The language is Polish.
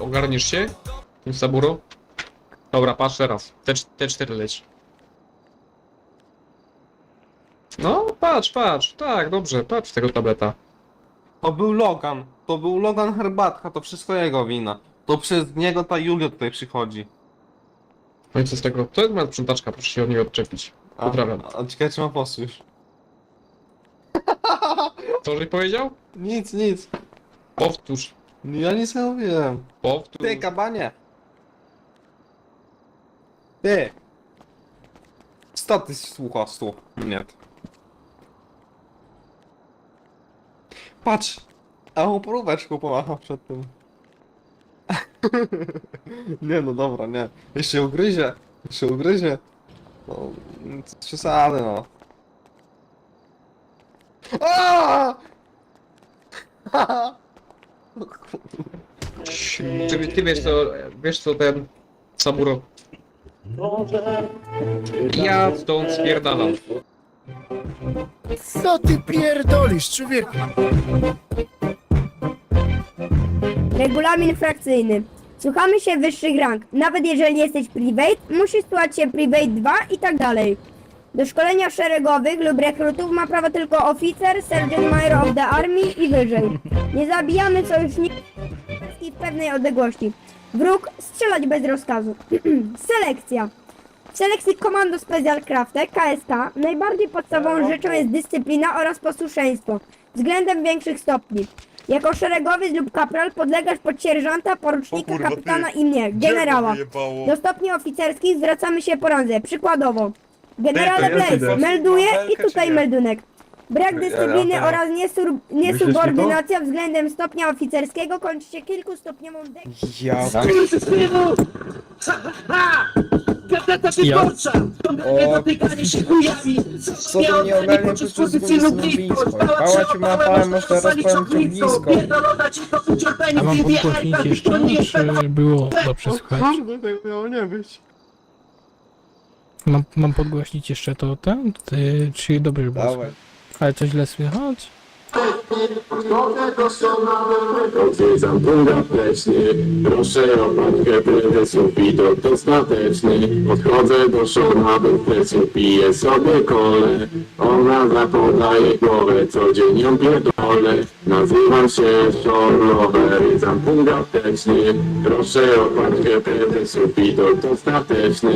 Ogarniesz się? Tym Saburo? Dobra, patrz teraz. T, T4 leci. No, patrz, patrz. Tak, dobrze, patrz tego tableta. To był Logan. To był Logan Herbatka, to wszystko jego wina. To przez niego ta Julia tutaj przychodzi. No i co z tego? To jest moja sprzątaczka, proszę się od niej odczepić. A, Pozdrawiam. a ciekawe czy ma posłuch. Co żeś powiedział? Nic, nic. Powtórz. Ja nic nie mówiłem. Powtórz. Ty, kabanie! Ty! Co ty słuchastu? Nie. Patrz! A mu próbeczką pomachał przed tym. nie no dobra, nie. Jeszcze ugryzie. Jeszcze ugryzie. No, przesady no. Aaaa! Czy ty wiesz co, wiesz co ten Saburo? Ja stąd spierdalam. Co ty pierdolisz, człowieku? Regulamin frakcyjny. Słuchamy się wyższych rank. Nawet jeżeli jesteś private, musisz słuchać się private 2 i tak dalej. Do szkolenia szeregowych lub rekrutów ma prawo tylko oficer, sergeant major of the army i wyżej. Nie zabijamy sojuszników w pewnej odległości. Wróg strzelać bez rozkazu. Selekcja. W selekcji Komando Special Crafter KSK najbardziej podstawową rzeczą jest dyscyplina oraz posłuszeństwo względem większych stopni. Jako szeregowiec lub kapral podlegasz pod sierżanta, porucznika, O kurwa, kapitana ty. i mnie, generała. Do stopni oficerskich zwracamy się po randze. Przykładowo. Generale Ty, to Blaze, idę. melduje i tutaj czy nie? meldunek. Brak dyscypliny ja- oraz niesur- niesubordynacja względem stopnia oficerskiego kończy się kilkustopniową dek- Ja Gazeta Wyborcza! Dotykanie się chujami! Co to jest pozycji blisko. Pała ci ma, pała masz teraz powiem ci blisko. Pierdolona ci to ucierpienie A mam jeszcze, to czy było dobrze słychać? Kurde, tak miało nie być. Mam, mam podgłośnić jeszcze to ten? Ty, czy dobrze było Dawaj. Ale coś źle słychać? Proszę o matkę prezesu, widok dostateczny. Podchodzę do szona, do plecu, piję sobie kole. Ona zapodaje głowę, ją pierdolę. Nazywam się zampung apteczny. Proszę o matkę prezesu, widok dostateczny.